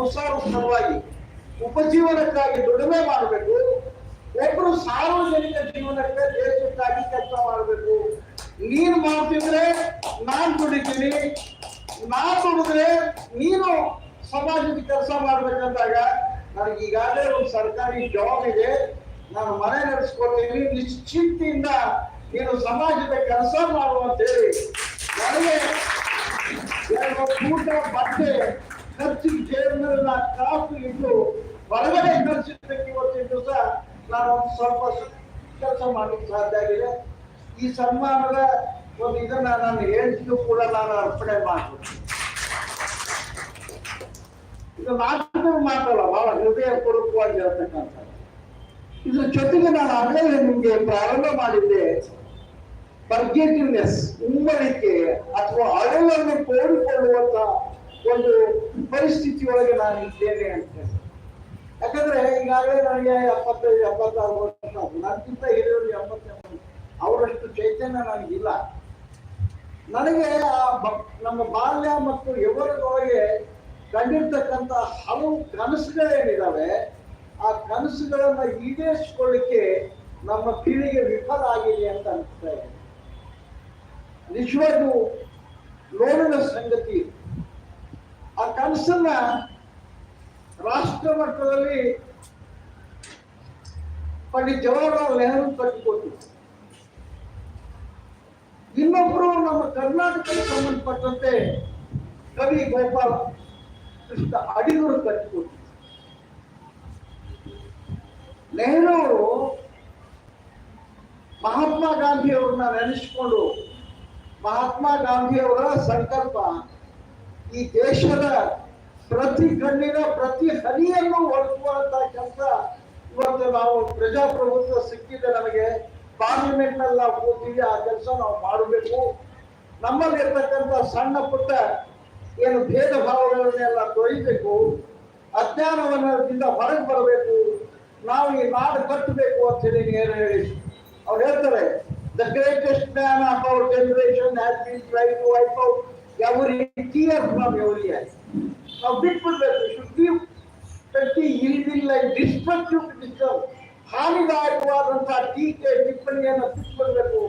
ಸಂಸಾರ ಸಲುವಾಗಿ ಉಪಜೀವನಕ್ಕಾಗಿ ದುಡಿಮೆ ಮಾಡಬೇಕು ಒಬ್ಬರು ಸಾರ್ವಜನಿಕ ಜೀವನಕ್ಕೆ ದೇಶಕ್ಕಾಗಿ ಕೆಲಸ ಮಾಡಬೇಕು. ನೀನ್ ಮಾಡ್ತಿದ್ರೆ ನಾನ್ ದುಡಿತೀನಿ, ನಾನ್ ದುಡಿದ್ರೆ ನೀನು ಸಮಾಜದ ಕೆಲಸ ಮಾಡ್ಬೇಕಂದಾಗ ನನಗೆ ಈಗಾಗಲೇ ಒಂದು ಸರ್ಕಾರಿ ಜಾಬ್ ಇದೆ, ನಾನು ಮನೆ ನಡೆಸ್ಕೊಳ್ತೀನಿ ನಿಶ್ಚಿಂತೆಯಿಂದ ನೀನು ಸಮಾಜದ ಕೆಲಸ ಮಾಡು ಅಂತ ಹೇಳಿ. ನನಗೆ ಊಟ ಬಟ್ಟೆ ಖರ್ಚಿಗೆ ಜೇಬಿನಲ್ಲಿ ಕಾಸು ಇಟ್ಟು ಹೊರಗಡೆ ಖರ್ಚಿದ್ದಕ್ಕೆ ಇವತ್ತಿನ ದಿವಸ ನಾನು ಒಂದು ಸ್ವಲ್ಪ ಕೆಲಸ ಮಾಡಲಿಕ್ಕೆ ಸಾಧ್ಯ ಆಗಿದೆ. ಈ ಸನ್ಮಾನದ ಒಂದು ಇದನ್ನ ನಾನು ಹೇಳ್ತಿದ್ದು ಕೂಡ ನಾನು ಅರ್ಪಣೆ ಮಾಡ್ತೀನಿ. ಇದು ಮಾತಲ್ಲ ಬಹಳ ಹೃದಯ ಪೂರ್ವಕವಾಗಿ ಹೇಳ್ತಕ್ಕಂಥ. ಇದ್ರ ಜೊತೆಗೆ ನಾನು ಆಗಲೇ ನಿಮ್ಗೆ ಪ್ರಾರಂಭ ಮಾಡಿದ್ದೆ. ಬರ್ಗೇಟಿವ್ನೆಸ್ ಉಮ್ಮಳಿಕೆ ಅಥವಾ ಅಳವನ್ನು ತೋಡಿಕೊಳ್ಳುವಂತ ಒಂದು ಪರಿಸ್ಥಿತಿಯೊಳಗೆ ನಾನು ಇದ್ದೇನೆ ಅಂತ ಯಾಕಂದ್ರೆ ಈಗಾಗಲೇ ನನಗೆ ಎಪ್ಪತ್ತೈದು, ಎಪ್ಪತ್ತಾರು ವರ್ಷ ನನಗಿಂತ ಹಿರಿಯರು ಎಪ್ಪತ್ತೆಂಟು ಅವರಷ್ಟು ಚೈತನ್ಯ ನನಗಿಲ್ಲ. ನನಗೆ ಆ ನಮ್ಮ ಬಾಲ್ಯ ಮತ್ತು ಯುವಕರೊಳಗೆ ಕಂಡಿರ್ತಕ್ಕಂಥ ಹಲವು ಕನಸುಗಳೇನಿದ್ದಾವೆ ಆ ಕನಸುಗಳನ್ನ ಈಡೇರಿಸ್ಕೊಳ್ಳಿಕ್ಕೆ ನಮ್ಮ ಪೀಳಿಗೆ ವಿಫಲ ಆಗಿದೆ ಅಂತ ಅನಿಸ್ತಾ ಇದೆ ನಿಜವಾಗ್ಲೂ ನೋವಿನ ಸಂಗತಿ. ಆ ಕನಸನ್ನ ರಾಷ್ಟ್ರ ಮಟ್ಟದಲ್ಲಿ ಪಂಡಿತ್ ಜವಾಹರ್ಲಾಲ್ ನೆಹರು ಕಟ್ಟಿಕೊಟ್ಟಿದ್ರು. ಇನ್ನೊಬ್ರು ನಮ್ಮ ಕರ್ನಾಟಕಕ್ಕೆ ಸಂಬಂಧಪಟ್ಟಂತೆ ಕವಿ ಗೋಪಾಲ ಕೃಷ್ಣ ಅಡಿಗರು ಕಟ್ಟಿಕೊಟ್ಟಿದ್ರು. ನೆಹರು ಅವರು ಮಹಾತ್ಮ ಗಾಂಧಿ ಅವ್ರನ್ನ ನೆನೆಸಿಕೊಂಡು ಮಹಾತ್ಮ ಗಾಂಧಿ ಅವರ ಸಂಕಲ್ಪ ಈ ದೇಶದ ಪ್ರತಿ ಕಣ್ಣಿನ ಪ್ರತಿ ಹನಿಯನ್ನು ಒಳಗುವಂತ ಕೆಲಸ ಇವತ್ತು ನಾವು ಪ್ರಜಾಪ್ರಭುತ್ವ ಸಿಕ್ಕಿದೆ ನಮಗೆ. ಪಾರ್ಲಿಮೆಂಟ್ನಲ್ಲಿ ನಾವು ಆ ಕೆಲಸ ನಾವು ಮಾಡಬೇಕು. ನಮ್ಮಲ್ಲಿರ್ತಕ್ಕಂಥ ಸಣ್ಣ ಪುಟ್ಟ ಏನು ಭೇದ ಭಾವಗಳನ್ನೆಲ್ಲ ತೊಳಿಬೇಕು. ಅಜ್ಞಾನವನ್ನದಿಂದ ಹೊರಗೆ ಬರಬೇಕು. ನಾವು ಈ ನಾಡು ಕಟ್ಟಬೇಕು ಅಂತ ಹೇಳಿ ಏನು ಹೇಳಿ? ಅವ್ರು ಹೇಳ್ತಾರೆ the greatest man of our generation has been try to wipe out every ರೀತಿಯ ಫ್ರಮ್ ಎವರಿ ಐ ನಾವು that ಶುಡ್ ಗಿವ್ ಪ್ರತಿ ಇಲ್ದಿಲ್ಲ ಡಿಸ್ಟ್ರಕ್ಟಿವ್ ಕ್ರಿಟಿಸಮ್ ಹಾನಿದಾಯಕವಾದಂತಹ ಟೀಕೆ, ಟಿಪ್ಪಣಿಯನ್ನು ತಿಳ್ಕೊಳ್ಬೇಕು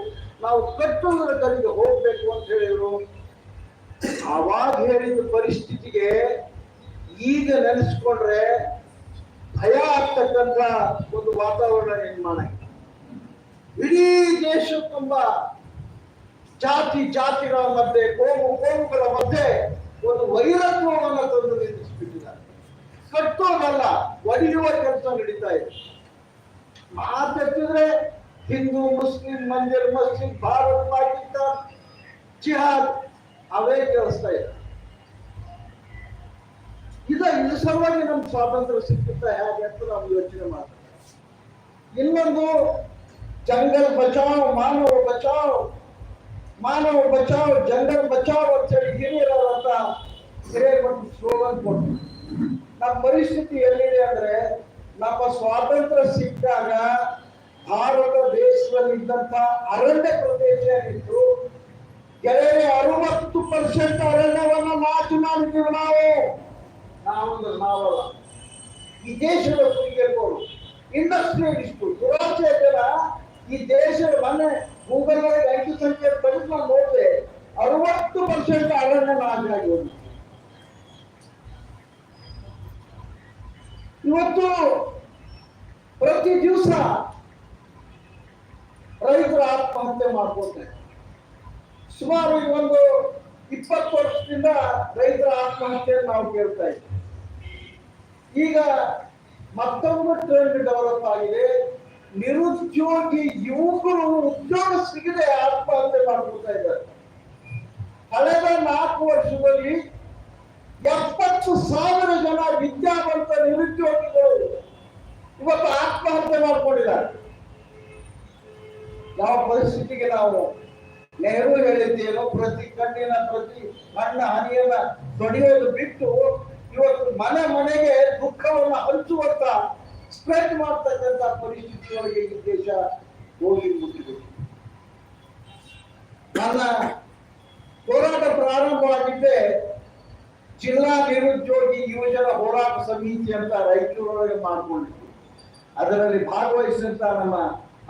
ನಾವು ಕಟ್ಟುವುದರ ಕಡೆಗೆ ಹೋಗ್ಬೇಕು ಅಂತ ಹೇಳಿದ್ರು. ಅವಾಗ ಹೇಳಿದ ಪರಿಸ್ಥಿತಿಗೆ ಈಗ ನೆನೆಸ್ಕೊಂಡ್ರೆ ಭಯ ಆಗ್ತಕ್ಕಂಥ ಒಂದು ವಾತಾವರಣ ನಿರ್ಮಾಣ. ಇಡೀ ದೇಶ ತುಂಬ ಜಾತಿ ಜಾತಿಗಳ ಮಧ್ಯೆ, ಕೋಮು ಕೋಮುಗಳ ಮಧ್ಯೆ ಒಂದು ವೈರತ್ವವನ್ನು ತಂದು ನಿರ್ಮಿಸಿಬಿಟ್ಟಿದ್ದಾರೆ. ಕಟ್ಟೋದಲ್ಲ, ಒಡೆಯುವ ಕೆಲಸ ನಡೀತಾ ಇದೆ. ಮಾತೆತ್ತಿದ್ರೆ ಹಿಂದೂ, ಮುಸ್ಲಿಂ ಮಂದಿರ್ ಮಸ್ಜಿದ್ ಭಾರತ್, ಪಾಕಿಸ್ತಾನ್, ಜಿಹಾದ್, ಅವೇ ಕೇಳಿಸ್ತಾ ಇದೆ. ಇದ ಇದು ಸಲುವಾಗಿ ನಮ್ಗೆ ಸ್ವಾತಂತ್ರ್ಯ ಸಿಕ್ಕುತ್ತಾ ಹೇಗೆ ಅಂತ ನಾವು ಯೋಚನೆ ಮಾಡ್ತೀವಿ ಇನ್ನೊಂದು ಜಂಗಲ್ ಬಚಾವ್, ಮಾನವ ಬಚಾವ್ ಮಾನವ ಬಚಾವ್ ಜನರ ಬಚಾವ್ ಅಂತ ಹೇಳಿ ಅಂತ ಹಿರಿಯರು ಒಂದು ಸ್ಲೋಗನ್ ಕೊಟ್ಟು ನಮ್ಮ ಪರಿಸ್ಥಿತಿ ಎಲ್ಲಿದೆ ಅಂದ್ರೆ, ನಮ್ಮ ಸ್ವಾತಂತ್ರ್ಯ ಸಿಕ್ಕಾಗ ಭಾರತ ದೇಶದಲ್ಲಿ ಇದ್ದಂತ ಅರಣ್ಯ ಪ್ರದೇಶ ಏನಿತ್ತು ಗೆಳೆಯರೆ ಅರವತ್ತು ಪರ್ಸೆಂಟ್ ಅರಣ್ಯವನ್ನ ನಾಶ ಮಾಡಿದ್ದೀವಿ ನಾವು. ನಾವೊಂದು ನಾವಲ್ಲ ಈ ದೇಶದ ಕುರಿಗೆಗಳು ಇಂಡಸ್ಟ್ರಿಯಲಿಸ್ಟು ದುರಾಚೆ ಜನ ಈ ದೇಶ ಮನೆ ಗೂಗಲ್ ಒಳಗೆ ಐದು ಸಂಖ್ಯೆ ತೆಗೆದು ನಾನು ಅರವತ್ತು ಪರ್ಸೆಂಟ್ ಅರಣ್ಯ ನಾಶ ಆಗಿ ಇವತ್ತು ಪ್ರತಿ ದಿವಸ ರೈತರು ಆತ್ಮಹತ್ಯೆ ಮಾಡ್ಕೊಳ್ತಾರೆ. ಸುಮಾರು ಈ ಒಂದು ಇಪ್ಪತ್ತು ವರ್ಷದಿಂದ ರೈತರ ಆತ್ಮಹತ್ಯೆ ನಾವು ಕೇಳ್ತಾ ಇದ್ದೀವಿ. ಈಗ ಮತ್ತೊಂದು ಟ್ರೆಂಡ್ ಡೆವಲಪ್ ಆಗಿದೆ. ನಿರುದ್ಯೋಗಿ ಯುವಕರು ಉದ್ಯೋಗ ಸಿಗದೆ ಆತ್ಮಹತ್ಯೆ ಮಾಡ್ಕೊಳ್ತಾ ಇದ್ದಾರೆ. ಕಳೆದ ನಾಲ್ಕು ವರ್ಷದಲ್ಲಿ ಎಪ್ಪತ್ತು ಸಾವಿರ ಜನ ವಿದ್ಯಾವಂತ ನಿರುದ್ಯೋಗಿಗಳು ಇವತ್ತು ಆತ್ಮಹತ್ಯೆ ಮಾಡ್ಕೊಂಡಿದ್ದಾರೆ. ಯಾವ ಪರಿಸ್ಥಿತಿಗೆ ನಾವು ನೆಹರು ಹೇಳಿದ್ದೇನೋ ಪ್ರತಿ ಕಣ್ಣಿನ ಪ್ರತಿ ಮಣ್ಣ ಹನಿಯನ್ನ ತೊಡೆಯೋದು ಬಿಟ್ಟು ಇವತ್ತು ಮನೆ ಮನೆಗೆ ದುಃಖವನ್ನು ಹಂಚುವಂತ ಸ್ಪ್ರೆಡ್ ಮಾಡ್ತಕ್ಕಂಥ ಪರಿಸ್ಥಿತಿಯೊಳಗೆ ಈ ದೇಶ ಹೋಗಿ ಮುಟ್ಟಿದೆ. ನನ್ನ ಹೋರಾಟ ಪ್ರಾರಂಭವಾಗಿದ್ದೆ ಜಿಲ್ಲಾ ನಿರುದ್ಯೋಗಿ ಯುವಜನ ಹೋರಾಟ ಸಮಿತಿ ಅಂತ ರಾಯಚೂರೊಳಗೆ ಮಾಡಿಕೊಂಡಿತ್ತು. ಅದರಲ್ಲಿ ಭಾಗವಹಿಸಿದಂತ ನಮ್ಮ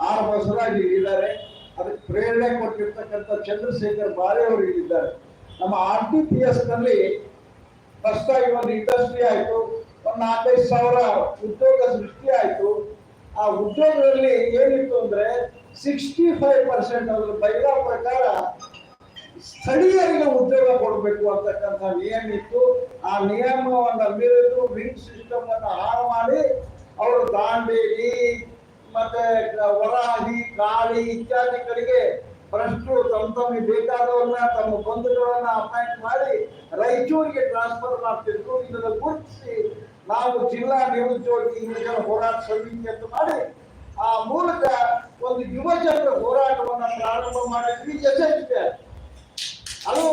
ಆರ್ ಬಸವರಾಜ್ ಇದ್ದಾರೆ ಅದಕ್ಕೆ ಪ್ರೇರಣೆ ಕೊಟ್ಟಿರ್ತಕ್ಕಂಥ ಚಂದ್ರಶೇಖರ್ ಬಾರೆ ಅವರು ಇಲ್ಲಿದ್ದಾರೆ. ನಮ್ಮ ಆರ್ ಟಿ ಪಿ ಎಸ್ನಲ್ಲಿ ಫಸ್ಟ್ ಆಗಿ ಒಂದು ಇಂಡಸ್ಟ್ರಿ ಆಯ್ತು. ಒಂದು ನಾಲ್ಕೈದು ಸಾವಿರ ಉದ್ಯೋಗ ಸೃಷ್ಟಿ ಆಯ್ತು. ಆ ಉದ್ಯೋಗದಲ್ಲಿ ಏನಿತ್ತು ಅಂದ್ರೆ ಸಿಕ್ಸ್ಟಿ ಫೈವ್ ಪರ್ಸೆಂಟ್ ಅದ್ರ ಬೈಲಾ ಪ್ರಕಾರ ಸ್ಥಳೀಯರಿಗೆ ಉದ್ಯೋಗ ಕೊಡಬೇಕು ಅಂತಕ್ಕಂಥ ನಿಯಮ ಇತ್ತು. ಆ ನಿಯಮವನ್ನು ಮೀರಿದು ರಿಂಗ್ ಸಿಸ್ಟಮ್ ಅನ್ನು ಹಾಳು ಮಾಡಿ ಅವರು ದಾಂಡೇಲಿ ಮತ್ತೆ ವರಾಹಿ ಕಾಳಿ ಇತ್ಯಾದಿಗಳಿಗೆ ಕಡೆಗೆ ತಮ್ಮ ತಮಗೆ ಬೇಕಾದವ್ರನ್ನ, ತಮ್ಮ ಬಂಧುಗಳನ್ನ ಅಪಾಯಿಂಟ್ ಮಾಡಿ ರಾಯಚೂರಿಗೆ ಟ್ರಾನ್ಸ್ಫರ್ ಮಾಡ್ತಿದ್ರು. ಇದನ್ನು ಗುರುತಿಸಿ ನಾವು ಜಿಲ್ಲಾ ನಿರುದ್ಯೋಗಿ ಯುವಜನ ಹೋರಾಟ ಸಮಿತಿ ಅಂತ ಮಾಡಿ ಆ ಮೂಲಕ ಒಂದು ಯುವಜನರ ಹೋರಾಟವನ್ನು ಪ್ರಾರಂಭ ಮಾಡಿದ್ವಿ. ಯಶಸ್ವಿ ಅದು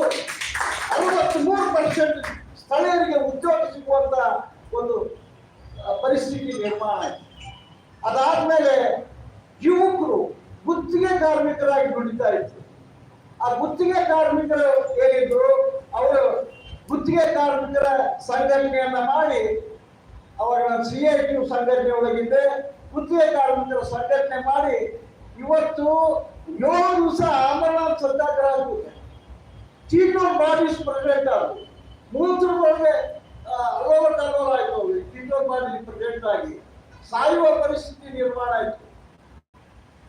ಅರವತ್ತ್ ಮೂರು ಪರ್ಸೆಂಟ್ ಸ್ಥಳೀಯರಿಗೆ ಉದ್ಯೋಗ ಸಿಗುವಂತ ಒಂದು ಪರಿಸ್ಥಿತಿ ನಿರ್ಮಾಣ ಆಯ್ತು. ಅದಾದ್ಮೇಲೆ ಯುವಕರು ಗುತ್ತಿಗೆ ಕಾರ್ಮಿಕರಾಗಿ ದುಡಿತಾ ಇತ್ತು ಆ ಗುತ್ತಿಗೆ ಕಾರ್ಮಿಕರು ಏನಿದ್ರು, ಅವರು ಗುತ್ತಿಗೆ ಕಾರ್ಮಿಕರ ಸಂಘಟನೆಯನ್ನ ಮಾಡಿ ಅವಾಗ ಸಿ ಐ ಟಿ ಸಂಘಟನೆ ಒಳಗಿದ್ದೆ. ಕಾರ್ಮಿಕರ ಸಂಘಟನೆ ಮಾಡಿ ಇವತ್ತು ಏಳು ದಿವಸ ಅಮರನಾಥ್ ಸತ್ಯಾಗ್ರಹ ಆಗುತ್ತೆ ಆಫ್ ಬಾಡೀಸ್ ಪ್ರೆಸಿಡೆಂಟ್ ಆದ್ರು. ಮೂತ್ರದೊಳಗೆ ಅಲೋವರ್ ಆಯ್ತು ಅವ್ರಿಗೆ. ಬಾಡೀಸ್ ಪ್ರೆಸಿಡೆಂಟ್ ಸಾಯುವ ಪರಿಸ್ಥಿತಿ ನಿರ್ಮಾಣ ಆಯ್ತು.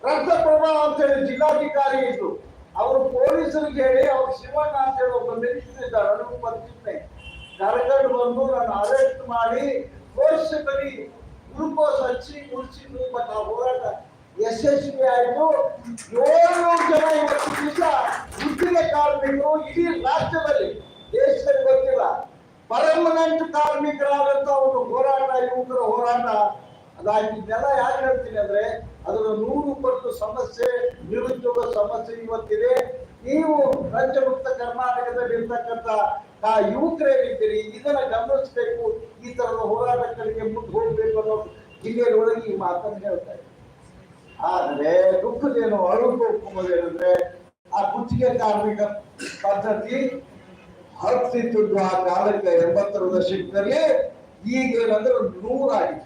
ರಕ್ತ ಪ್ರಭಾವ ಅಂತ ಹೇಳಿ ಜಿಲ್ಲಾಧಿಕಾರಿ ಇದ್ರು. ಅವರು ಪೊಲೀಸರಿಗೆ ಹೇಳಿ, ಅವ್ರು ಶಿವಣ್ಣ ಅಂತ ಹೇಳಿ ಒಬ್ಬ ಮಿನಿಸ್ಟರ್ ಇದ್ದಾರೆ. ಬರ್ತಿದ್ದೆ ಕರ್ಕೊಂಡು ಬಂದು ನಾನು ಅರೆಸ್ಟ್ ಮಾಡಿ ಫೋರ್ಸ್ಬಲಿ ಗ್ಲೂಕೋಸ್ ಹಚ್ಚಿ ಮುಚ್ಚಿ ಬಟ್ ಆ ಹೋರಾಟ ಯಶಸ್ವಿ ಆಯಿತು. ಏಳ್ನೂರು ಜನ ಇವತ್ತು ದಿವಸ ಗುತ್ತಿಗೆ ಕಾರ್ಮಿಕರು ಇಡೀ ರಾಜ್ಯದಲ್ಲಿ ದೇಶದಲ್ಲಿ ಗೊತ್ತಿಲ್ಲ. ಪರ್ಮನೆಂಟ್ ಕಾರ್ಮಿಕರಾದಂತ ಒಂದು ಹೋರಾಟ, ಯುವಕರ ಹೋರಾಟ. ಅದಾಗಿದ್ದೆಲ್ಲ ಯಾಕೆ ಹೇಳ್ತೀನಿ ಅಂದ್ರೆ, ಅದರ ನೂರು ಪಟ್ಟು ಸಮಸ್ಯೆ, ನಿರುದ್ಯೋಗ ಸಮಸ್ಯೆ ಇವತ್ತಿದೆ. ನೀವು ರಾಜ್ಯ ಮುಕ್ತ ಕರ್ನಾಟಕದಲ್ಲಿ ಇರ್ತಕ್ಕಂಥ ಆ ಯುವಕರೇನಿದ್ದೀರಿ ಇದನ್ನ ಗಮನಿಸ್ಬೇಕು, ಈ ತರದ ಹೋರಾಟಗಳಿಗೆ ಮುಂದೆ ಹೋಗ್ಬೇಕು ಅನ್ನೋ ಜಿಲ್ಲೆಯೊಳಗೆ ಈ ಮಾತನ್ನು ಹೇಳ್ತಾ ಇದ್ದಾರೆ. ಆದ್ರೆ ದುಃಖದೇನು ಅಳುಕು ಏನಂದ್ರೆ, ಆ ಗುತ್ತಿಗೆ ಕಾರ್ಮಿಕ ಪದ್ಧತಿ ಹತ್ತಿದ್ದು ಆ ಕಾಲಕ್ಕೆ ಎಂಬತ್ತರ ದಶಕದಲ್ಲಿ ಈಗೇನಂದ್ರೆ ನೂರಾಗಿದೆ.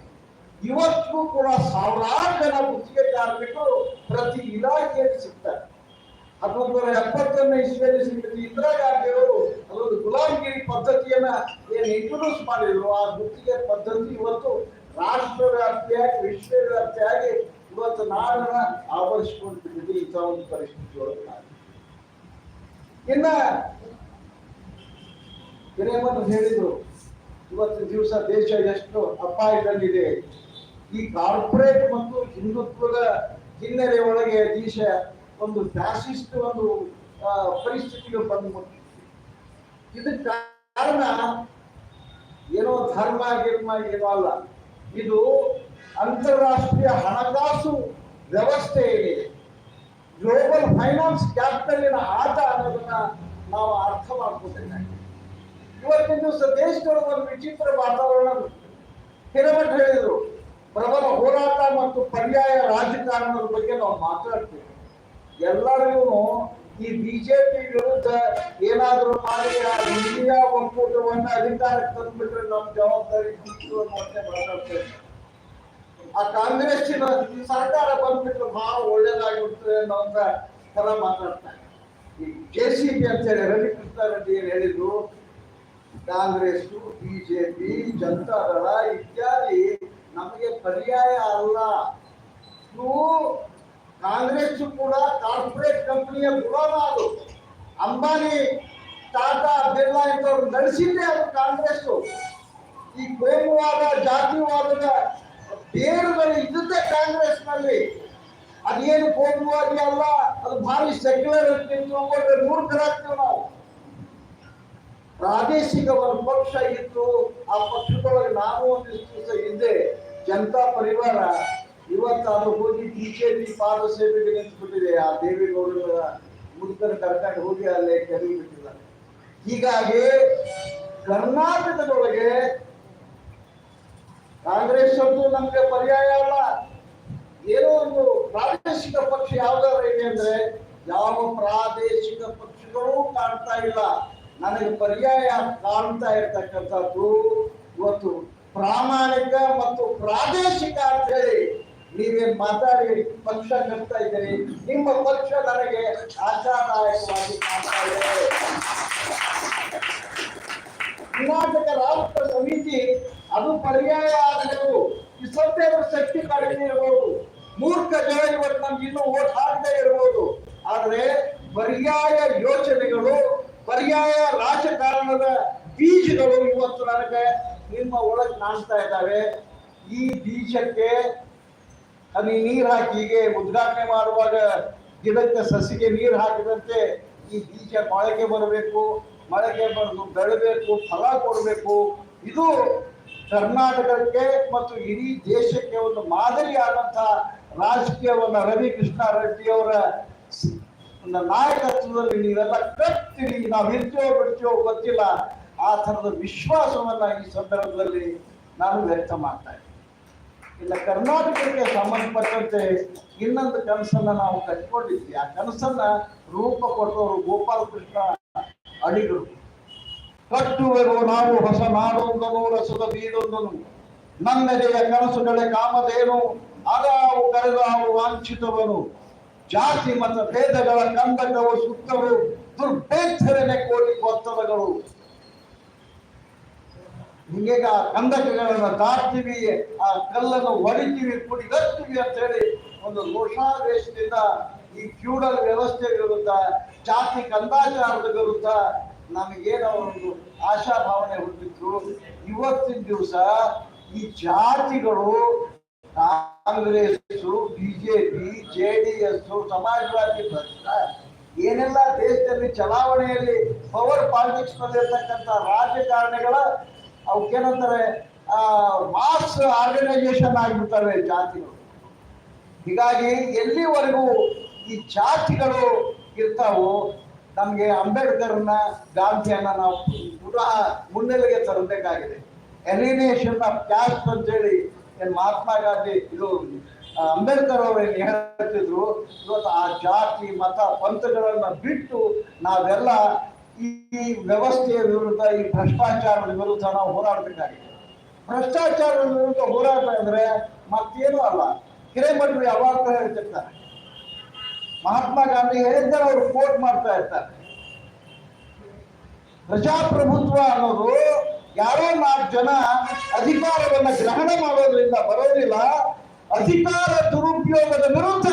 ಇವತ್ತು ಕೂಡ ಸಾವಿರಾರು ಜನ ಗುತ್ತಿಗೆ ಕಾರ್ಮಿಕರು ಪ್ರತಿ ಇಲಾಖೆಯಲ್ಲಿ ಸಿಗ್ತಾರೆ. ಹತ್ತೊಂಬತ್ತು ನೂರ ಎಪ್ಪತ್ತೊಂದನೇ ಇಸ್ವಿಯಲ್ಲಿ ಸಿಕ್ಕಿದ ಇಂದಿರಾ ಗಾಂಧಿ ಅವರು ಅದೊಂದು ಗುಲಾಮಗಿರಿ ಪದ್ಧತಿಯನ್ನ ಏನು ಇಂಟ್ರೊಡ್ಯೂಸ್ ಮಾಡಿದ್ರು. ಆ ಗುತ್ತಿಗೆ ಪದ್ಧತಿ ಇವತ್ತು ರಾಷ್ಟ್ರ ವ್ಯಾಪ್ತಿಯಾಗಿ ವಿಶ್ವವ್ಯಾಪ್ತಿಯಾಗಿ ಇವತ್ತು ನಾಡನ್ನ ಆವರಿಸಿಕೊಂಡಿದ್ದೀವಿ. ಇಂಥ ಒಂದು ಪರಿಸ್ಥಿತಿ ಒಳಗೆ. ಇನ್ನ ಹಿರೇಮಠ ಹೇಳಿದ್ರು ಇವತ್ತು ದಿವಸ ದೇಶ ಎಷ್ಟು ಅಪಾಯದಲ್ಲಿದೆ. ಈ ಕಾರ್ಪೊರೇಟ್ ಮತ್ತು ಹಿಂದುತ್ವದ ಹಿನ್ನೆಲೆ ಒಳಗೆ ದೇಶ ಒಂದು ಫ್ಯಾಸಿಸ್ಟ್ ಒಂದು ಪರಿಸ್ಥಿತಿಗೆ ಬಂದ್ಬಿಟ್ಟು ಇದಕ್ಕೆ ಕಾರಣ ಏನೋ ಧರ್ಮ ಗಿರ್ಮ ಏನೋ ಅಲ್ಲ. ಇದು ಅಂತಾರಾಷ್ಟ್ರೀಯ ಹಣಕಾಸು ವ್ಯವಸ್ಥೆ ಏನಿದೆ? ಗ್ಲೋಬಲ್ ಫೈನಾನ್ಸ್ ಕ್ಯಾಪಿಟಲಿನ ಆಟ ಅನ್ನೋದನ್ನ ನಾವು ಅರ್ಥ ಮಾಡ್ಕೋಬೇಕಾಗಿದೆ ಇವತ್ತಿನ ದಿವಸ ದೇಶದೊಳಗೆ ಒಂದು ವಿಚಿತ್ರ ವಾತಾವರಣ ಹಿರೇಮಠ ಹೇಳಿದರು, ಪ್ರಬಲ ಹೋರಾಟ ಮತ್ತು ಪರ್ಯಾಯ ರಾಜಕಾರಣದ ಬಗ್ಗೆ ನಾವು ಮಾತಾಡ್ತೀವಿ. ಎಲ್ಲರಿಗೂ ಈ ಬಿಜೆಪಿ ವಿರುದ್ಧ ಏನಾದರೂ ಮಾಡಿ ಆ ಇಂಡಿಯಾ ಒಕ್ಕೂಟವನ್ನ ಅಧಿಕಾರಕ್ಕೆ ತಂದ್ಬಿಟ್ರೆ ನಮ್ಮ ಜವಾಬ್ದಾರಿ ಮಾತಾಡ್ತೇವೆ ಆ ಕಾಂಗ್ರೆಸ್ಸಿನ ಸರ್ಕಾರ ಬಂದ್ಬಿಟ್ರೆ ಬಹಳ ಒಳ್ಳೇದಾಗಿಬಿಡ್ತದೆ ಅನ್ನೋ ಅಂತ ತರ ಮಾತಾಡ್ತಾರೆ. ಈ ಕೆ ಸಿ ಬಿ ಅಂತ ಹೇಳಿ ರವಿ ಕೃಷ್ಣಾರೆಡ್ಡಿ ಏನ್ ಹೇಳಿದ್ರು? ಕಾಂಗ್ರೆಸ್ ಬಿಜೆಪಿ ಜನತಾದಳ ಇತ್ಯಾದಿ ನಮಗೆ ಪರ್ಯಾಯ ಅಲ್ಲ. ಕಾಂಗ್ರೆಸ್ ಕೂಡ ಕಾರ್ಪೊರೇಟ್ ಕಂಪನಿಯ ಗುಲಾಮ ಅದು. ಅಂಬಾನಿ, ಟಾಟಾ, ಬಿರ್ಲಾ ಇಂಥವ್ರು ನಡೆಸಿದ್ದೇ ಅದು ಕಾಂಗ್ರೆಸ್ ಈ ಕೋಮುವಾದ ಜಾತಿವಾದದ ಬೇರುಗಳು ಇದ್ದುದೇ ಕಾಂಗ್ರೆಸ್ನಲ್ಲಿ ಅದೇನು ಕೋಮುವಾದಿ ಅಲ್ಲ, ಅದು ಭಾರಿ ಸೆಕ್ಯುಲರ್ ತಿಳ್ಕೊಂಡ್ರೆ ಮೂರ್ಖರಾಗ್ತೀವಿ ನಾವು. ಪ್ರಾದೇಶಿಕ ಒಂದು ಪಕ್ಷ ಇತ್ತು ಆ ಪಕ್ಷದೊಳಗೆ ನಾನು ಒಂದಿಷ್ಟು ದಿವಸ ಇದ್ದೆ ಜನತಾ ಪರಿವಾರ ಇವತ್ತು ಅದು ಹೋಗಿ ಬಿಜೆಪಿ ಪಾದ ಸೇವೆಗೆ ನಿಂತ್ಬಿಟ್ಟಿದೆ ಆ ದೇವೇಗೌಡರ ಮುದುಕರ ಕರ್ಕೊಂಡು ಹೋಗಿ ಅಲ್ಲೇ ಕರಿಬಿಟ್ಟಿಲ್ಲ ಹೀಗಾಗಿ ಕರ್ನಾಟಕದೊಳಗೆ ಕಾಂಗ್ರೆಸ್ ಅಂತೂ ನಮ್ಗೆ ಪರ್ಯಾಯ ಅಲ್ಲ. ಏನೋ ಒಂದು ಪ್ರಾದೇಶಿಕ ಪಕ್ಷ ಯಾವ್ದಾದ್ರು ಇದೆ ಅಂದ್ರೆ ಯಾವ ಪ್ರಾದೇಶಿಕ ಪಕ್ಷಗಳೂ ಕಾಣ್ತಾ ಇಲ್ಲ. ನನಗೆ ಪರ್ಯಾಯ ಕಾಣ್ತಾ ಇರ್ತಕ್ಕಂಥದ್ದು ಇವತ್ತು ಪ್ರಾಮಾಣಿಕ ಮತ್ತು ಪ್ರಾದೇಶಿಕ ಅಂತ ಹೇಳಿ ನೀವೇನ್ ಮಾತಾಡಿ, ಪಕ್ಷ ನಡ್ತಾ ಇದ್ದೀರಿ. ನಿಮ್ಮ ಪಕ್ಷ ನನಗೆ ಆಶಾದಾಯಕವಾಗಿ ಕಾಣ್ತಾ ಇದೆ. ಕರ್ನಾಟಕ ರಾಷ್ಟ್ರ ಸಮಿತಿ ಅದು ಪರ್ಯಾಯ ಆಗಬೇಕು. ಈ ಸತ್ಯದ ಶಕ್ತಿ ಕಡಿಮೆ ಇರಬಹುದು ಮೂರ್ಖ ಜನ ಇವತ್ತು ನಮ್ಗೆ ಇನ್ನೂ ಓಟ್ ಹಾಕದೇ ಇರಬಹುದು ಆದ್ರೆ ಪರ್ಯಾಯ ಯೋಚನೆಗಳು, ಪರ್ಯಾಯ ರಾಜಕಾರಣದ ಬೀಜಗಳು ಇವತ್ತು ನನಗೆ ನಿಮ್ಮ ಒಳಗೆ ಕಾಣ್ತಾ ಇದ್ದಾವೆ. ಈ ಬೀಜಕ್ಕೆ ಹನಿ ನೀರು ಹಾಕಿ ಹೀಗೆ ಉದ್ಘಾಟನೆ ಮಾಡುವಾಗ ಗಿಡಕ್ಕೆ ಸಸಿಗೆ ನೀರು ಹಾಕಿದಂತೆ ಈ ಬೀಜ ಮೊಳಕೆ ಬರಬೇಕು, ಮೊಳಕೆ ಬರೆದು ಬೆಳಬೇಕು, ಫಲ ಕೊಡಬೇಕು. ಇದು ಕರ್ನಾಟಕಕ್ಕೆ ಮತ್ತು ಇಡೀ ದೇಶಕ್ಕೆ ಒಂದು ಮಾದರಿಯಾದಂತಹ ರಾಜಕೀಯವನ್ನು ರವಿ ಕೃಷ್ಣಾರೆಡ್ಡಿಯವರ ಒಂದು ನಾಯಕತ್ವದಲ್ಲಿ ನೀವೆಲ್ಲ ಕಟ್ತೀರಿ, ನಾವು ಇರ್ತೀವೋ ಬಿಡ್ತೀವೋ ಗೊತ್ತಿಲ್ಲ. ಆ ಥರದ ವಿಶ್ವಾಸವನ್ನ ಈ ಸಂದರ್ಭದಲ್ಲಿ ನಾನು ವ್ಯಕ್ತ ಮಾಡ್ತಾ ಇದ್ದೀನಿ. ಇನ್ನು ಕರ್ನಾಟಕಕ್ಕೆ ಸಂಬಂಧಪಟ್ಟಂತೆ ಇನ್ನೊಂದು ಕನಸನ್ನ ನಾವು ಕಟ್ಕೊಂಡಿದ್ವಿ ಆ ಕನಸನ್ನ ರೂಪ ಕೊಟ್ಟವರು ಗೋಪಾಲಕೃಷ್ಣ ಅಡಿಗರು. ಕಟ್ಟುವೆವು ನಾವು ಹೊಸ ನಾಡೊಂದನು ರಸದ ಬೀಡೊಂದನು. ನನ್ನೆಡೆಯ ಕನಸುಗಳೇ ಕಾಮದೇನು, ಅದಾವು ಕರೆದಾವು ವಾಂಛಿತವನು ಜಾತಿ ಮತ ಭೇದಗಳ ಕಂದಕವು ಸುತ್ತವು ದುರ್ಭೇದ್ಯರನೆ ಕೋಟಿ ಒತ್ತಡಗಳು ಹಿಂಗೆ ಆ ಕಂದಕಗಳನ್ನ ದಾಟ್ತೀವಿ, ಆ ಕಲ್ಲನ್ನು ಹೊಡಿತೀವಿ ಕುಡಿಗತ್ತೀವಿ ಅಂತ ಹೇಳಿ ಒಂದು ಲೋಷಾವೇಶದಿಂದ ಈ ಫ್ಯೂಡಲ್ ವ್ಯವಸ್ಥೆ ವಿರುದ್ಧ ಜಾತಿ ಕಂದಾಚಾರದ ವಿರುದ್ಧ ನಮಗೇನೋ ಒಂದು ಆಶಾಭಾವನೆ ಹೊಂದಿದ್ರು ಇವತ್ತಿನ ದಿವಸ ಈ ಜಾತಿಗಳು ಕಾಂಗ್ರೆಸ್ ಬಿಜೆಪಿ ಎಸ್ ಸಮಾಜವಾದಿ ಪಕ್ಷ, ಏನೆಲ್ಲ ದೇಶದಲ್ಲಿ ಚಲಾವಣೆಯಲ್ಲಿ ಪವರ್ ಪಾಲಿಟಿಕ್ಸ್ ನಲ್ಲಿರ್ತಕ್ಕಂಥ ರಾಜಕಾರಣಿಗಳ ಅವಕ್ಕೇನಂತಾರೆ ಮಾಸ್ ಆರ್ಗನೈಸೇಷನ್ ಆಗಿಬಿಡ್ತವೆ ಜಾತಿಗಳು. ಹೀಗಾಗಿ ಎಲ್ಲಿವರೆಗೂ ಈ ಜಾತಿಗಳು ಇರ್ತಾವೋ, ನಮಗೆ ಅಂಬೇಡ್ಕರ್ನ ಗಾಂಧಿಯನ್ನ ನಾವು ಪುನಃ ಮುನ್ನೆಲೆಗೆ ತರಬೇಕಾಗಿದೆ. ಎಲಿನೇಷನ್ ಆಫ್ ಕ್ಯಾಸ್ಟ್ ಅಂತೇಳಿ ಏನು ಮಹಾತ್ಮ ಗಾಂಧಿ, ಇದು ಅಂಬೇಡ್ಕರ್ ಅವರು ಏನು ಹೇಳ್ತಿದ್ರು, ಇವತ್ತು ಆ ಜಾತಿ, ಮತ, ಪಂಥಗಳನ್ನ ಬಿಟ್ಟು ನಾವೆಲ್ಲ ಈ ವ್ಯವಸ್ಥೆಯ ವಿರುದ್ಧ, ಈ ಭ್ರಷ್ಟಾಚಾರದ ವಿರುದ್ಧ ನಾವು ಹೋರಾಡಬೇಕಾಗಿದೆ ಭ್ರಷ್ಟಾಚಾರದ ವಿರುದ್ಧ ಹೋರಾಟ ಅಂದ್ರೆ ಮತ್ತೇನು ಅಲ್ಲ. ಹಿರೇಮಠರು ಯಾವಾಗ ಹೇಳ್ತಿರ್ತಾರೆ ಮಹಾತ್ಮ ಗಾಂಧಿ ಹೇಳಿದ್ದಾರೆ ಅವರು ಕೋಟ್ ಮಾಡ್ತಾ ಇರ್ತಾರೆ. ಪ್ರಜಾಪ್ರಭುತ್ವ ಅನ್ನೋದು ಯಾರೋ ನಾಲ್ಕು ಜನ ಅಧಿಕಾರವನ್ನು ಗ್ರಹಣ ಮಾಡೋದ್ರಿಂದ ಬರೋದಿಲ್ಲ. ಅಧಿಕಾರ ದುರುಪಯೋಗದ ವಿರುದ್ಧ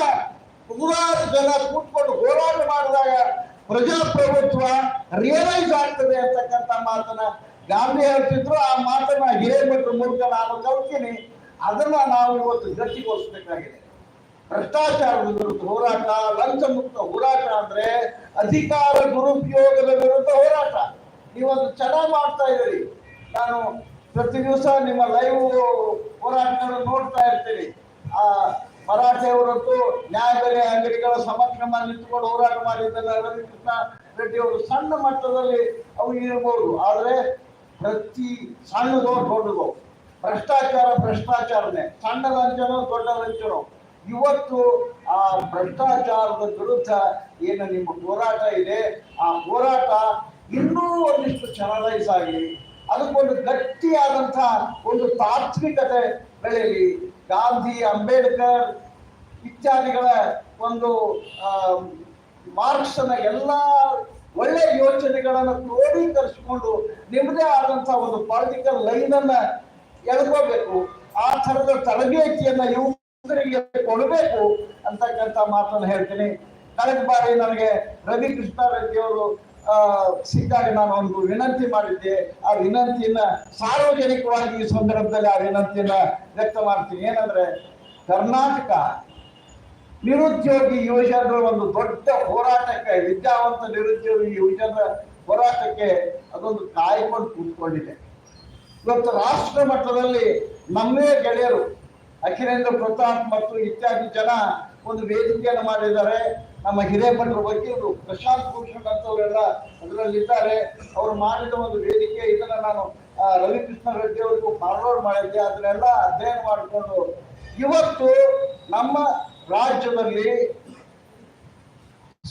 ನೂರಾರು ಜನ ಕೂತ್ಕೊಂಡು ಹೋರಾಟ ಮಾಡಿದಾಗ ಪ್ರಜಾಪ್ರಭುತ್ವ ರಿಯಲೈಸ್ ಆಗ್ತದೆ ಅಂತಕ್ಕಂಥ ಮಾತನ್ನ ಗಾಂಧಿ ಹೇಳ್ತಿದ್ರು. ಆ ಮಾತನ್ನ ಹಿರೇಮಠರ ಮೂಲಕ ನಾನು ಕಲ್ತೀನಿ ಅದನ್ನ ನಾವು ಇವತ್ತು ಗಟ್ಟಿಗೋಸ್ಬೇಕಾಗಿದೆ ಭ್ರಷ್ಟಾಚಾರದ ವಿರುದ್ಧ ಹೋರಾಟ ಲಂಚ ಮುಕ್ತ ಹೋರಾಟ ಅಂದ್ರೆ ಅಧಿಕಾರ, ದುರುಪಯೋಗದ ವಿರುದ್ಧ ಹೋರಾಟ. ನೀವೊಂದು ಚೆನ್ನಾಗಿ ಮಾಡ್ತಾ ಇದ್ದೀರಿ. ನಾನು ಪ್ರತಿ ದಿವಸ ನಿಮ್ಮ ಲೈವ್ ಹೋರಾಟಗಳನ್ನು ನೋಡ್ತಾ ಇರ್ತೀನಿ. ಆ ಮರಾಠೆಯವರದ್ದು ನ್ಯಾಯಬೆಲೆ ಅಂಗಡಿಗಳ ಸಮಕ್ರಮ ನಿಂತುಕೊಂಡು ಹೋರಾಟ ಮಾಡಿದ್ದಲ್ಲ ಅವರು ಸಣ್ಣ ಮಟ್ಟದಲ್ಲಿ ಅವು ಇರ್ಬೋದು ಆದ್ರೆ ಪ್ರತಿ ಸಣ್ಣದೋ ದೊಡ್ಡದೋ. ಭ್ರಷ್ಟಾಚಾರ, ಭ್ರಷ್ಟಾಚಾರನೇ. ಸಣ್ಣ ಲಂಚನೋ ದೊಡ್ಡ ಲಂಚನೋ ಇವತ್ತು ಆ ಭ್ರಷ್ಟಾಚಾರದ ವಿರುದ್ಧ ಏನು ನಿಮ್ಮ ಹೋರಾಟ ಇದೆ? ಆ ಹೋರಾಟ ಇನ್ನೂ ಒಂದಿಷ್ಟು ಚಾನಲೈಸ್ ಆಗಲಿ ಅದಕ್ಕೊಂದು ಗಟ್ಟಿಯಾದಂತಹ ಒಂದು ತಾತ್ವಿಕತೆ ಬೆಳೆಯಲಿ. ಗಾಂಧಿ, ಅಂಬೇಡ್ಕರ್ ಇತ್ಯಾದಿಗಳ ಒಂದು ಮಾರ್ಕ್ಸ್ನ ಎಲ್ಲ ಒಳ್ಳೆ ಯೋಚನೆಗಳನ್ನು ಕ್ರೋಢೀಕರಿಸಿಕೊಂಡು ನಿಮ್ಮದೇ ಆದಂತ ಒಂದು ಪೊಲಿಟಿಕಲ್ ಲೈನ್ ಅನ್ನ ಎಳ್ಕೋಬೇಕು. ಆ ಥರದ ತರಬೇತಿಯನ್ನ ಯುವಕರಿಗೆ ಕೊಡಬೇಕು ಅಂತಕ್ಕಂಥ ಮಾತನ್ನು ಹೇಳ್ತೀನಿ. ಕಳೆದ ಬಾರಿ ನನಗೆ ರವಿ ಕೃಷ್ಣಾರೆಡ್ಡಿ ಅವರು ಸಿಕ್ಕಾಗ ನಾನು ಒಂದು ವಿನಂತಿ ಮಾಡಿದ್ದೆ. ಆ ವಿನಂತಿಯನ್ನ ಸಾರ್ವಜನಿಕವಾಗಿ ಈ ಸಂದರ್ಭದಲ್ಲಿ ಆ ವಿನಂತಿಯನ್ನ ವ್ಯಕ್ತ ಮಾಡ್ತೀನಿ. ಏನಂದ್ರೆ, ಕರ್ನಾಟಕ ನಿರುದ್ಯೋಗಿ ಯುವಜನರ ಒಂದು ದೊಡ್ಡ ಹೋರಾಟಕ್ಕೆ, ವಿದ್ಯಾವಂತ ನಿರುದ್ಯೋಗಿ ಯುವಜನರ ಹೋರಾಟಕ್ಕೆ ಅದೊಂದು ಕಾಯ್ಕೊಂಡು ಕೂತ್ಕೊಂಡಿದೆ. ಇವತ್ತು ರಾಷ್ಟ್ರ ಮಟ್ಟದಲ್ಲಿ ನಮ್ಮೇ ಗೆಳೆಯರು, ಅಖಿಲೇಂದ್ರ ಪ್ರತಾಪ್ ಮತ್ತು ಇತ್ಯಾದಿ ಜನ ಒಂದು ವೇದಿಕೆಯನ್ನು ಮಾಡಿದ್ದಾರೆ. ನಮ್ಮ ಹಿರೇಮಠರ ವಕೀಲರು ಪ್ರಶಾಂತ್ ಭೂಷಣ್ ಅಂತವರೆಲ್ಲ ಅದರಲ್ಲಿದ್ದಾರೆ. ಅವರು ಮಾಡಿದ ಒಂದು ವೇದಿಕೆ, ಇದನ್ನ ನಾನು ರವಿಕೃಷ್ಣ ರೆಡ್ಡಿ ಅವರಿಗೂ ಫಾರ್ವರ್ಡ್ ಮಾಡಿದ್ದೆ. ಅದನ್ನೆಲ್ಲ ಅಧ್ಯಯನ ಮಾಡಿಕೊಂಡು ಇವತ್ತು ನಮ್ಮ ರಾಜ್ಯದಲ್ಲಿ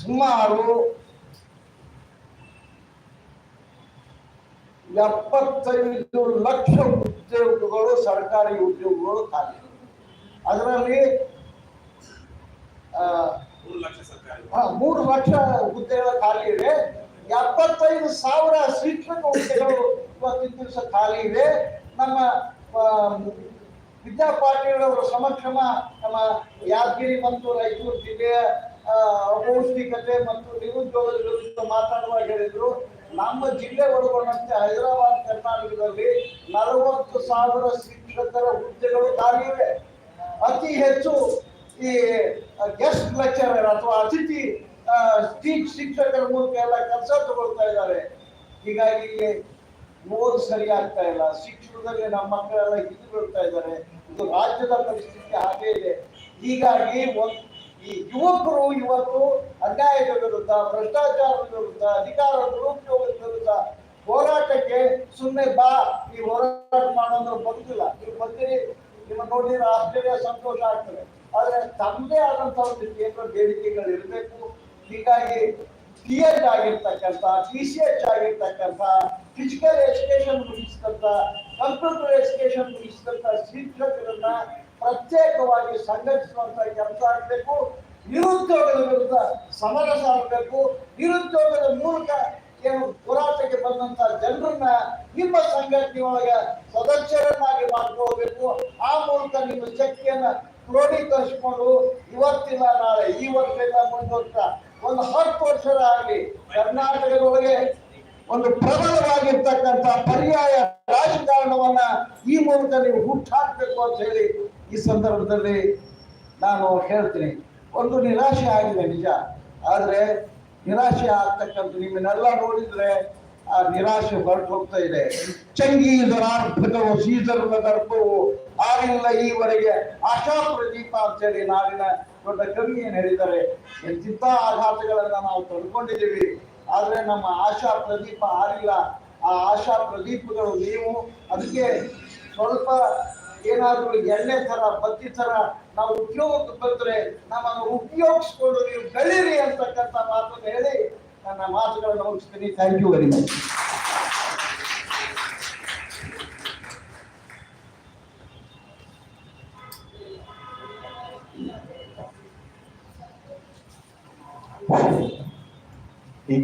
ಸುಮಾರು ಎಪ್ಪತ್ತೈದು ಲಕ್ಷ ಉದ್ಯೋಗಗಳು ಸರ್ಕಾರಿ ಉದ್ಯೋಗಗಳು ಖಾಲಿ. ಅದರಲ್ಲಿ ಮೂರು ಲಕ್ಷ ಹುದ್ದೆಗಳ ಖಾಲಿ ಇದೆ. ಎಪ್ಪತ್ತೈದು ಸಾವಿರ ಶಿಕ್ಷಕ ಹುದ್ದೆಗಳು ಇವತ್ತಿನ ದಿವಸ ಖಾಲಿ ಇದೆ. ನಮ್ಮ ವಿದ್ಯಾ ಪಾಟೀಲ್ ಅವರ ನಮ್ಮ ಯಾದಗಿರಿ ಮತ್ತು ರಾಯಚೂರು ಜಿಲ್ಲೆಯ ಅಪೌಷ್ಟಿಕತೆ ಮತ್ತು ನಿರುದ್ಯೋಗದ ವಿರುದ್ಧ ಮಾತಾಡುವಾಗ ಹೇಳಿದ್ರು, ನಮ್ಮ ಜಿಲ್ಲೆ ಒಳಗೊಂಡಂತೆ ಹೈದರಾಬಾದ್, ಕರ್ನಾಟಕದಲ್ಲಿ ನಲವತ್ತು ಸಾವಿರ ಶಿಕ್ಷಕರ ಹುದ್ದೆಗಳು ಖಾಲಿ ಅತಿ ಹೆಚ್ಚು ಈ ಗೆಸ್ಟ್ ಲೆಕ್ಚರರ್ ಅಥವಾ ಅತಿಥಿ ಶಿಕ್ಷಕರ ಮೂಲಕ ಎಲ್ಲ ಕೆಲಸ ತಗೊಳ್ತಾ ಇದ್ದಾರೆ. ಹೀಗಾಗಿ ಓದು ಸರಿ ಆಗ್ತಾ ಇಲ್ಲ. ಶಿಕ್ಷಣದಲ್ಲಿ ನಮ್ಮ ಮಕ್ಕಳೆಲ್ಲ ಹಿಂದೆ ಬೀಳ್ತಾ ಇದ್ದಾರೆ. ಇದು ರಾಜ್ಯದ ಪರಿಸ್ಥಿತಿ ಹಾಗೇ ಇದೆ. ಹೀಗಾಗಿ ಒಂದು ಈ ಯುವಕರು ಇವತ್ತು ಅನ್ಯಾಯದ ವಿರುದ್ಧ, ಭ್ರಷ್ಟಾಚಾರದ ವಿರುದ್ಧ, ಅಧಿಕಾರ ದುರುಪಯೋಗದ ವಿರುದ್ಧ ಹೋರಾಟಕ್ಕೆ ಸುಮ್ಮನೆ ಬಾ, ಈ ಹೋರಾಟ ಮಾಡೋದ್ರ ಬಂದಿಲ್ಲ. ನೀವು ಬಂದಿರಿ, ನಿಮ್ಮ ನೋಡಿದ್ರೆ ಆಶ್ಚರ್ಯ, ಸಂತೋಷ ಆಗ್ತದೆ. ಆದ್ರೆ ತಮ್ಮದೇ ಆದಂತಹ ಒಂದು ಕೇಂದ್ರ ಬೇಡಿಕೆಗಳು ಇರಬೇಕು. ಹೀಗಾಗಿ ಟಿ ಎಚ್ ಆಗಿರ್ತಕ್ಕಂಥ ಟಿ ಸಿ ಎಚ್ ಆಗಿರ್ತಕ್ಕಂಥ ಫಿಸಿಕಲ್ ಎಜುಕೇಶನ್ ಮುಗಿಸಿದಂತ ಕಂಪ್ಯೂಟರ್ ಎಜುಕೇಶನ್ ಮುಗಿಸಿದಂತ ಶಿಕ್ಷಕರನ್ನ ಪ್ರತ್ಯೇಕವಾಗಿ ಸಂಘಟಿಸುವಂತ ಕೆಲಸ ಆಗಬೇಕು. ನಿರುದ್ಯೋಗದ ವಿರುದ್ಧ ಸಮರ ಆಗಬೇಕು ನಿರುದ್ಯೋಗದ ಮೂಲಕ ಏನು ಹೋರಾಟಕ್ಕೆ ಬಂದಂತ ಜನರನ್ನ ನಿಮ್ಮ ಸಂಘಟನೆಯೊಳಗ ಸದಸ್ಯರನ್ನಾಗಿ ಮಾಡ್ಕೋಬೇಕು ಆ ಮೂಲಕ ನಿಮ್ಮ ಶಕ್ತಿಯನ್ನ ಕ್ರೋಢೀಕರಿಸಿಕೊಂಡು ಇವತ್ತಿಲ್ಲ, ನಾಳೆ ಈ ವರ್ಷ ಇಲ್ಲ ಒಂದು ಹತ್ತು ವರ್ಷದ ಆಗಲಿ ಕರ್ನಾಟಕದೊಳಗೆ ಒಂದು ಪ್ರಬಲವಾಗಿರ್ತಕ್ಕಂಥ ಪರ್ಯಾಯ ರಾಜಕಾರಣವನ್ನ ಈ ಮೂಲಕ ನೀವು ಹುಟ್ಟಾಕ್ಬೇಕು ಅಂತ ಹೇಳಿ ಈ ಸಂದರ್ಭದಲ್ಲಿ ನಾನು ಹೇಳ್ತೀನಿ. ಒಂದು ನಿರಾಶೆ ಆಗಿದೆ ನಿಜ. ಆದ್ರೆ ನಿರಾಶೆ ಆಗ್ತಕ್ಕಂಥ ನಿಮ್ಮನ್ನೆಲ್ಲ ನೋಡಿದ್ರೆ ಆ ನಿರಾಶೆ ಹೊರಟು ಹೋಗ್ತಾ ಇದೆ. ಚಂಗೀದರಾರ್ಭಕವು ಸೀಸರ್ನ ಗರ್ಭವು ಆಗಿಲ್ಲ ಈವರೆಗೆ ಆಶಾ ಪ್ರದೀಪ ಅಂತ ಹೇಳಿ ನಾಡಿನ ದೊಡ್ಡ ಕವಿ ಏನ್ ಹೇಳಿದ್ದಾರೆ, ಎಂತಿಂತ ಆಘಾತಗಳನ್ನ ನಾವು ತಡ್ಕೊಂಡಿದ್ದೀವಿ ಆದ್ರೆ ನಮ್ಮ ಆಶಾ ಪ್ರದೀಪ ಆರಿಲ್ಲ ಆ ಆಶಾ ಪ್ರದೀಪಗಳು ನೀವು ಅದಕ್ಕೆ ಸ್ವಲ್ಪ ಏನಾದ್ರೂ ಎಣ್ಣೆ ತರ ಬತ್ತಿ ತರ ನಾವು ಉದ್ಯೋಗಕ್ಕೆ ಬಂದ್ರೆ ನಮ್ಮನ್ನು ಉಪಯೋಗಿಸ್ಕೊಂಡು ನೀವು ಬೆಳೀರಿ ಅಂತಕ್ಕಂಥ ಮಾತು ಹೇಳಿ ನನ್ನ ಮಾತುಗಳನ್ನು ಮುಗಿಸ್ತೀನಿ. ಥ್ಯಾಂಕ್ ಯು ವೆರಿ ಮಚ್ ಈ